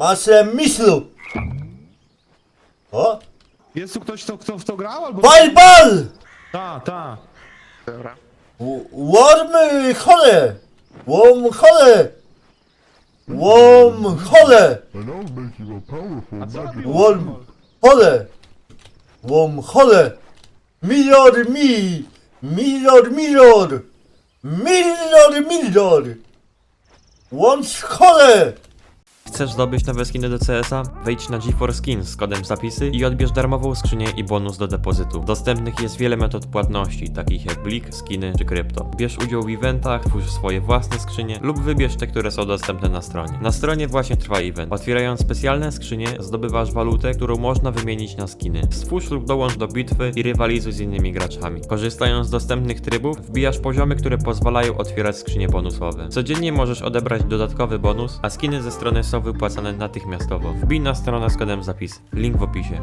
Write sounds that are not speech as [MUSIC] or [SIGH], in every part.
Masz e, myśl. O? Jest tu ktoś, kto, kto w to grał? Albo... Fireball! Ta, ta. Dobra. W- Wormy chole! Worm chole! Worm chole! A co robił? Worm chole! Worm chole! Mirror mi! Mirror mirror! Mirror mirror! Łącz chole! Chcesz zdobyć nowe skiny do CS-a? Wejdź na GeForce Skins z kodem zapisy i odbierz darmową skrzynię i bonus do depozytu. Dostępnych jest wiele metod płatności, takich jak Blik, skiny czy krypto. Bierz udział w eventach, twórz swoje własne skrzynie lub wybierz te, które są dostępne na stronie. Na stronie właśnie trwa event. Otwierając specjalne skrzynie, zdobywasz walutę, którą można wymienić na skiny. Stwórz lub dołącz do bitwy i rywalizuj z innymi graczami. Korzystając z dostępnych trybów, wbijasz poziomy, które pozwalają otwierać skrzynie bonusowe. Codziennie możesz odebrać dodatkowy bonus, a skiny ze strony są wypłacane natychmiastowo. Wbij na stronę z kodem zapis. Link w opisie.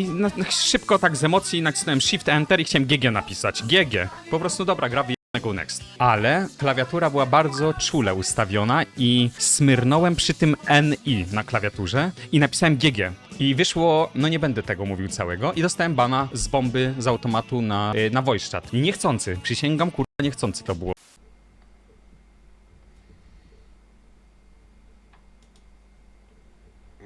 I na, na, szybko tak z emocji nacisnąłem Shift Enter i chciałem GG napisać. GG. Po prostu dobra, gra wyjebane, go next. Ale klawiatura była bardzo czule ustawiona i smyrnąłem przy tym NI na klawiaturze i napisałem GG. I wyszło, no nie będę tego mówił całego, i dostałem bana z bomby z automatu na, y, na voice chat. Niechcący, przysięgam, kurwa, niechcący to było.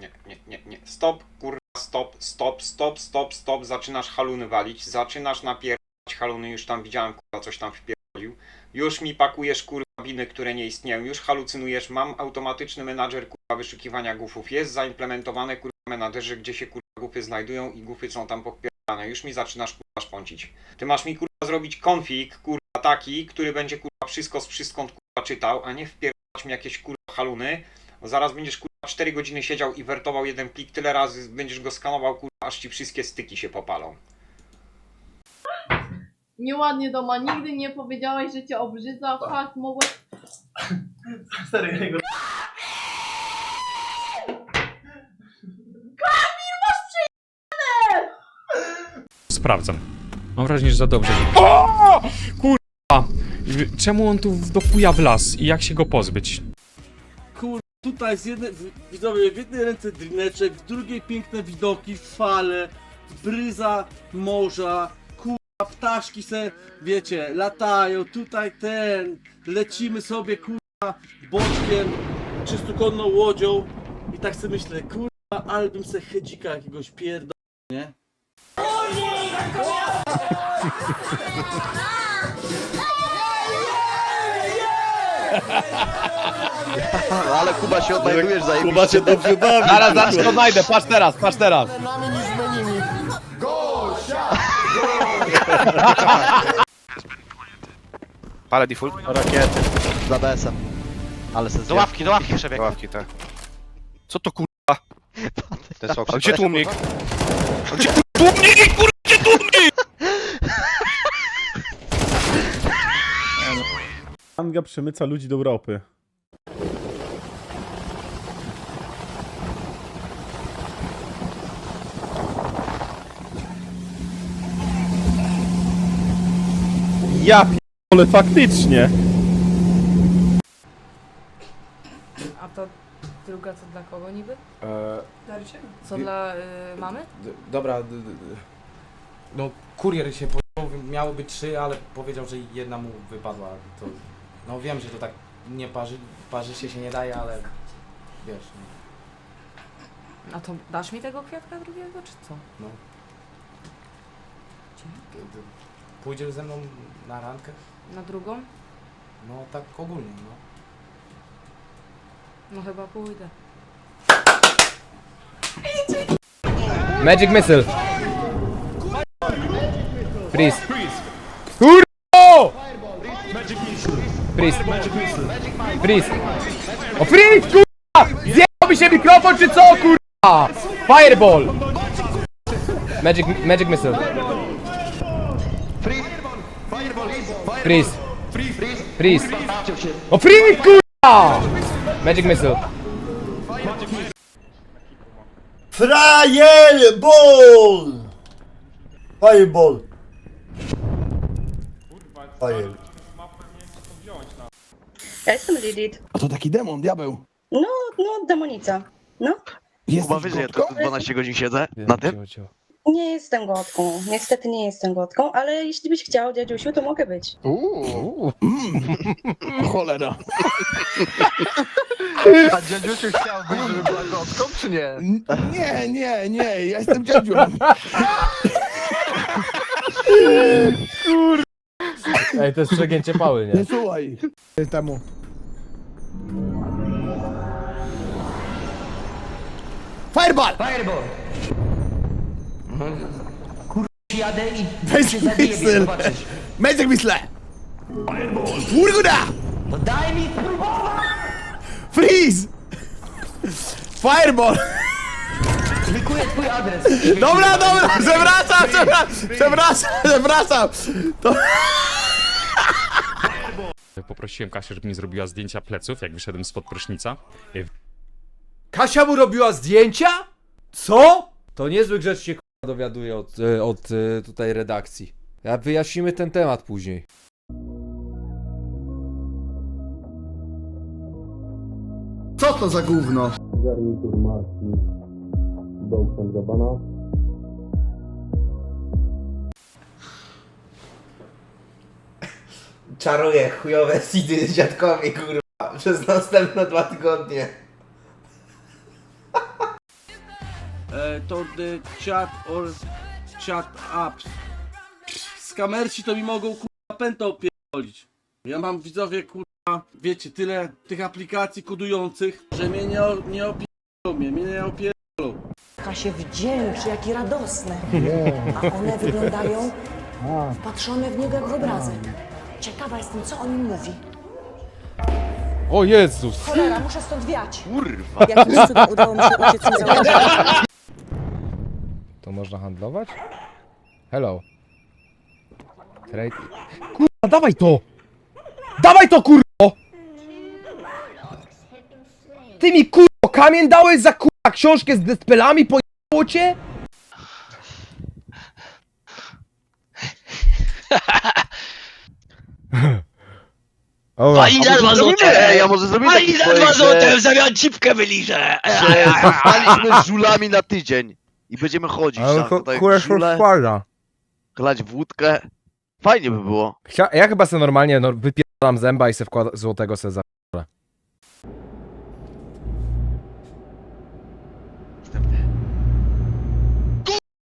Nie, nie, nie, nie. Stop, kurwa, stop, stop, stop, stop, stop. Zaczynasz haluny walić, zaczynasz napierać haluny, już tam widziałem, kurwa, coś tam wpierdolił. Już mi pakujesz, kurwa, biny, które nie istnieją, już halucynujesz, mam automatyczny menadżer, kurwa, wyszukiwania gufów. Jest zaimplementowane, kurwa, menadżerze, gdzie się, kurwa, gufy znajdują i gufy są tam popierdane. Już mi zaczynasz, kurwa, szpącić. Ty masz mi, kurwa, zrobić konfig, kurwa, taki, który będzie, kurwa, wszystko z wszystkąd, kurwa, czytał, a nie wpierdać mi jakieś, kurwa, haluny, zaraz będziesz kurwa 4 godziny siedział i wertował jeden plik, tyle razy będziesz go skanował kurwa, aż ci wszystkie styki się popalą. Nieładnie doma, nigdy nie powiedziałeś, że cię obrzydza, fakt, mogłeś... [LAUGHS] Sprawdzam. Mam wrażenie, że za dobrze. O! Kurwa! Czemu on tu do chuja wlazł i jak się go pozbyć? Tutaj z jednej, widzowie, w jednej ręce drineczek, w drugiej piękne widoki, fale, bryza morza, kurwa, ptaszki se, wiecie, latają, tutaj ten, lecimy sobie, kurwa, boczkiem, czystokonną łodzią i tak sobie myślę, kurwa, ale bym se hedzika jakiegoś pierda, nie? [LAUGHS] Ale Kuba się odnajdujesz zajebiście. Kuba się dobrze bawi. Zaraz, zaraz się odnajdę, patrz teraz, patrz teraz. [LAUGHS] Palę default. Rakiety. Za BS-em. Ale se Do ławki, do ławki przebieg. Do ławki, tak. Co to kurwa? [LAUGHS] To jest A gdzie tłumik? A gdzie tłumik? Kurwa, gdzie tłumik? Anga przemyca ludzi do Europy. Ja ale faktycznie. A to druga to dla kogo niby? Eee, Co dla y, mamy? d- dobra, d- d- d- no kurier się powiedział, miało być trzy, ale powiedział, że jedna mu wypadła. To, no wiem, że to tak nie parzy, parzy się się nie daje, ale wiesz, A to dasz mi tego kwiatka drugiego, czy co? no. D- Pójdziesz ze mną na randkę? Na drugą? No tak ogólnie, no. No chyba pójdę. Magic Missile. Freeze. Kurwa! Freeze. Freeze. O freeze, kurwa! Zjechał mi się mikrofon, czy co, kurwa? Fireball. Magic, Magic Missile. Freeze. Freeze. O freeze, kurwa! Magic Missile. Fireball! Fireball! Fire. Ja jestem Lilith. A to taki demon, diabeł. No, no, demonica. No, Kuba, wiesz, że ja tu 12 godzin siedzę na tym? nie jestem gotką. Niestety nie jestem gotką, ale jeśli byś chciał, dziadziusiu, to mogę być. [LAUGHS] Cholera. A dziadziusiu chciałbyś, żeby była gotką, czy nie? Nie, nie, nie, ja jestem dziadziu. [LAUGHS] Ej, to jest przegięcie pały, nie? [LAUGHS] Słuchaj. Temu. Fireball! Fireball! Kur... jadę i Weź cię zabiję, Mixel. zobaczysz. Magic Missile! Urguda! No daj mi spróbować! Freeze! Fireball! Wykuję twój adres. Dobra, dobra, przewracam, przewracam, przewracam, przewracam! To... Poprosiłem Kasię, żeby mi zrobiła zdjęcia pleców, jak wyszedłem spod prysznica. Kasia mu robiła zdjęcia? Co? To niezły grzecz się k***a, dowiaduje od, e, od e, tutaj redakcji. Ja wyjaśnimy ten temat później. Co to za gówno? Garnitur marki Dolce Gabbana. Czaruję chujowe sidy dziadkowi, kurwa, przez następne dwa tygodnie. E, to the chat or chat apps. Skamerci to mi mogą kurwa pętę opierdolić. Ja mam widzowie kurwa, wiecie, tyle tych aplikacji kodujących, że mnie nie, o- nie opierdolą mnie, mnie nie opierdolą. się wdzięczy, jaki radosny. A one wyglądają wpatrzone w niego jak w obrazek. Ciekawa jestem, co on im mówi. O Jezus! Cholera, muszę stąd wiać. Kurwa. Jakimś cudem udało mi się uciec założyć. [LAUGHS] To można handlować? Hello. Trade. Kurwa, dawaj to! Dawaj to, kurwo! Ty mi, kurwo, kamień dałeś za, kurwa, książkę z despelami, pojebało cię? [LAUGHS] [LAUGHS] Pani da dwa złote! Ja może zrobimy Pani da dwa złote, w zamian cipkę wyliżę! [LAUGHS] Że zostaliśmy z żulami na tydzień. I będziemy chodzić tam, tutaj żule, składa. chlać wódkę. Fajnie by było. Chcia... Ja chyba sobie normalnie no, wypieram zęba i se wkłada złotego se za...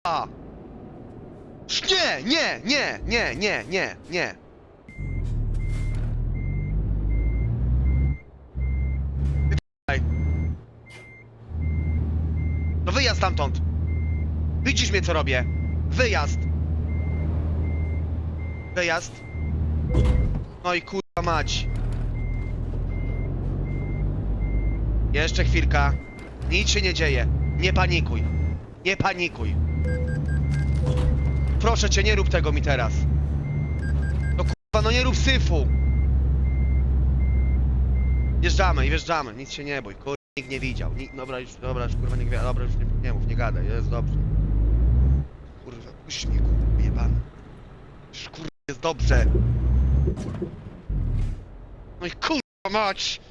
A! Nie, nie, nie, nie, nie, nie, nie. Wypij. No wyjazd stamtąd. Widzisz mnie co robię. Wyjazd. Wyjazd. No i kurwa mać. Jeszcze chwilka. Nic się nie dzieje. Nie panikuj. Nie panikuj. Proszę cię, nie rób tego mi teraz. No kurwa, no nie rób syfu. Wjeżdżamy i wjeżdżamy, nic się nie bój, kurwa, nikt nie widział. Nikt, dobra, już, dobra, już kurwa nie dobra, już nie, nie mów, nie gadaj, jest dobrze. Kurwa, kurwa, jebany. Już kurwa, jest dobrze. No i kurwa mać.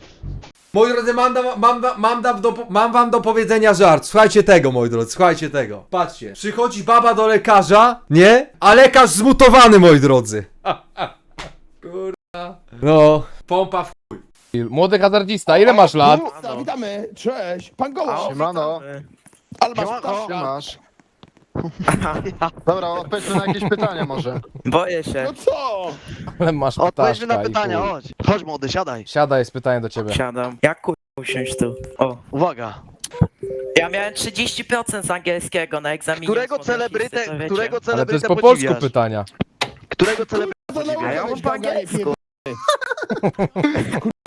Moi drodzy, mam, da, mam, da, mam, da do, mam wam do powiedzenia żart. Słuchajcie tego, moi drodzy, słuchajcie tego. Patrzcie, przychodzi baba do lekarza, nie? A lekarz zmutowany, moi drodzy. [LAUGHS] Kurwa. No, pompa w Młody hazardzista, ile masz lat? Witamy, cześć, pan Gołosz. Siemano. Ale masz ptaszka. masz. [LAUGHS] Dobra, odpowiedźmy na jakieś pytania może. Boję się. No co? Ale masz Odpowiedźmy na i pytania, chuj. chodź. Chodź młody, siadaj. Siadaj, jest pytanie do ciebie. Siadam. Jak kur... usiąść tu? O. Uwaga. Ja miałem 30% z angielskiego na egzaminie. Którego celebrytę, którego Ale to celebrytę jest po polsku podziwiasz? pytania. Którego celebrytę podziwiasz? Ja mam po angielsku.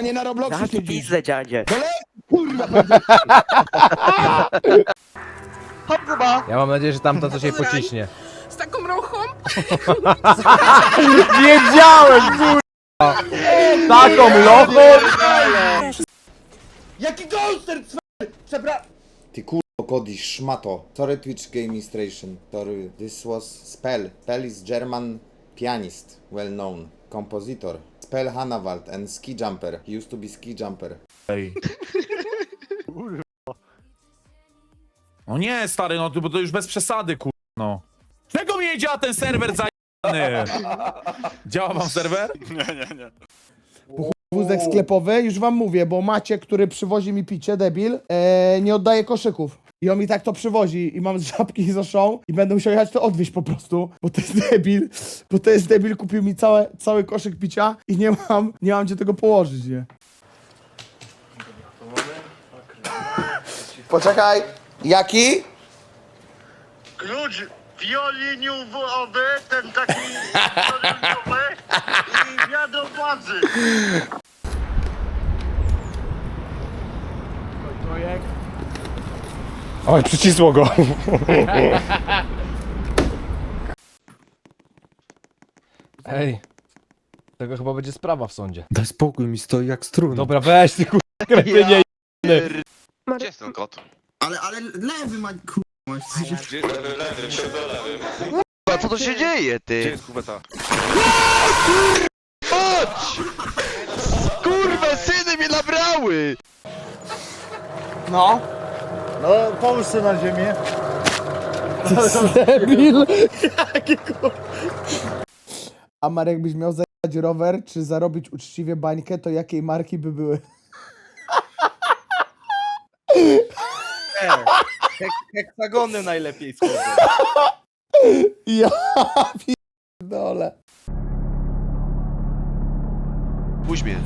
Nie na Robloxie Taki pizdę, dziadzie. Hop, Kuba. Ja mam nadzieję, że tamta coś jej pociśnie. Z taką rochą? [LAUGHS] Wiedziałem, kurwa! Taką lochą! Jaki ghoster, Przepra... Ty kurwa kodisz, szmato. Sorry Twitch Game Administration. Sorry, this was Spell. Spell is German pianist, well known. Compositor. Spell Hannawald and ski jumper. He used to be ski jumper. No nie, stary, no to, bo to już bez przesady, kur... no. Czego mi nie działa ten serwer zajebany? Działa wam serwer? Wózek sklepowy, już wam mówię, bo Macie, który przywozi mi picie, debil, e, nie oddaje koszyków. I on mi tak to przywozi i mam z żabki i z oszą i będę musiał jechać to odwieźć po prostu, bo to jest debil, bo to jest debil, kupił mi całe, cały koszyk picia i nie mam, nie mam gdzie tego położyć, nie? Poczekaj, jaki? Klucz wioliniowy, ten taki wioliniowy i wiadro władzy. Oj, przycisło go. Ej, tego chyba będzie sprawa w sądzie. Daj spokój, mi stoi jak struna. Dobra, weź ty kurwa, kretynie. Gdzie jest ten kot? Ale, ale lewy ma kurwa. A co to się dzieje, ty? Gdzie jest kubeta? Chodź! Kurwa, syny mnie nabrały! No. No, połóż się na ziemię. Debil! Jaki kur... A Marek, byś miał zajechać rower, czy zarobić uczciwie bańkę, to jakiej marki by były? Heksagony najlepiej schodzą. Ja pierdolę. Puść mnie.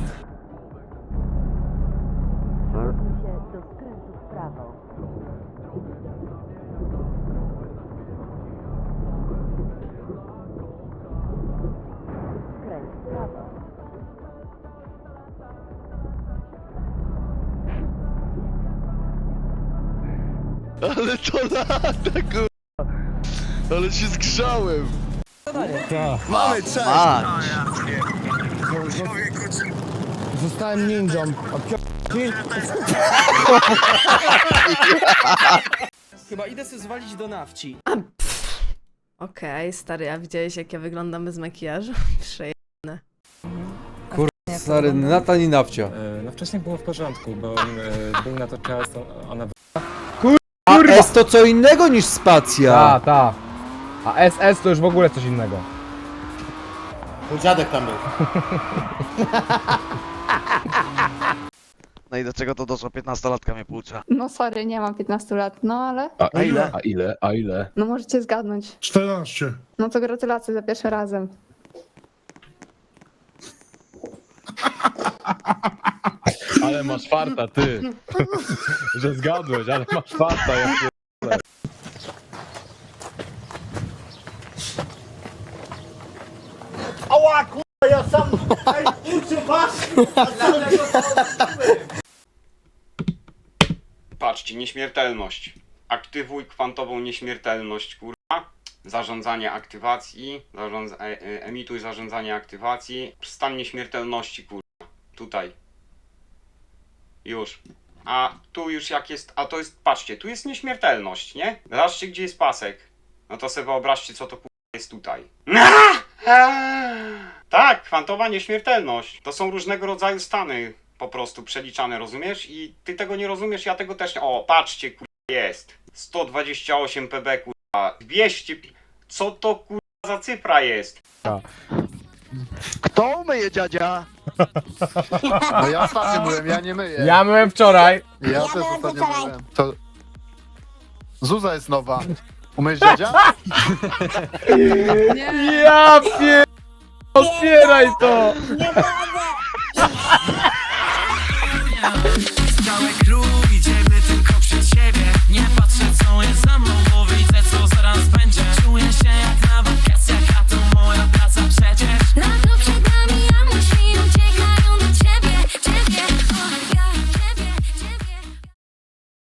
Ale to lata, kurwa. Ale się zgrzałem. Mamy, cześć! Zostałem ninją. A Chyba idę sobie zwalić do nawci. Okej, stary, a widziałeś jak ja wyglądam bez makijażu? [LAUGHS] Przeje... Stary, Natan i Nawcia. No wcześniej było w porządku, bo był na to czas, ona... A S to co innego niż spacja. Ta, ta. A SS to już w ogóle coś innego. To dziadek tam był. [LAUGHS] No i do czego to doszło? 15-latka mnie płucza. No sorry, nie mam 15 lat, no ale... A ile? A ile? A ile? No możecie zgadnąć. 14. No to gratulacje za pierwszym razem. [LAUGHS] Ale masz farta, ty. [LAUGHS] Że zgadłeś, ale masz farta. Ja Ała, kurwa, ja sam... Ej, kurczę, patrz! Patrzcie, nieśmiertelność. Aktywuj kwantową nieśmiertelność, kurwa. Zarządzanie aktywacji. Zarządza, e, e, emituj zarządzanie aktywacji. Stan nieśmiertelności, kurwa. Tutaj. Już. A tu już jak jest. A to jest. Patrzcie, tu jest nieśmiertelność, nie? Zobaczcie, gdzie jest pasek. No to sobie wyobraźcie, co to jest tutaj. [LAUGHS] Tak, kwantowa nieśmiertelność. To są różnego rodzaju stany po prostu przeliczane, rozumiesz? I ty tego nie rozumiesz, ja tego też nie. O, patrzcie, kurwa, jest. 128 pb, kurwa. 200. pi- Co to kurwa za cyfra jest? Kto umyje dziadzia? [LAUGHS] No ja ostatnio byłem, ja nie myję. Ja myłem wczoraj. Ja też ostatnio byłem. To... Zuza jest nowa. Umyjesz dziadzia? [LAUGHS] Ja pier... Otwieraj to!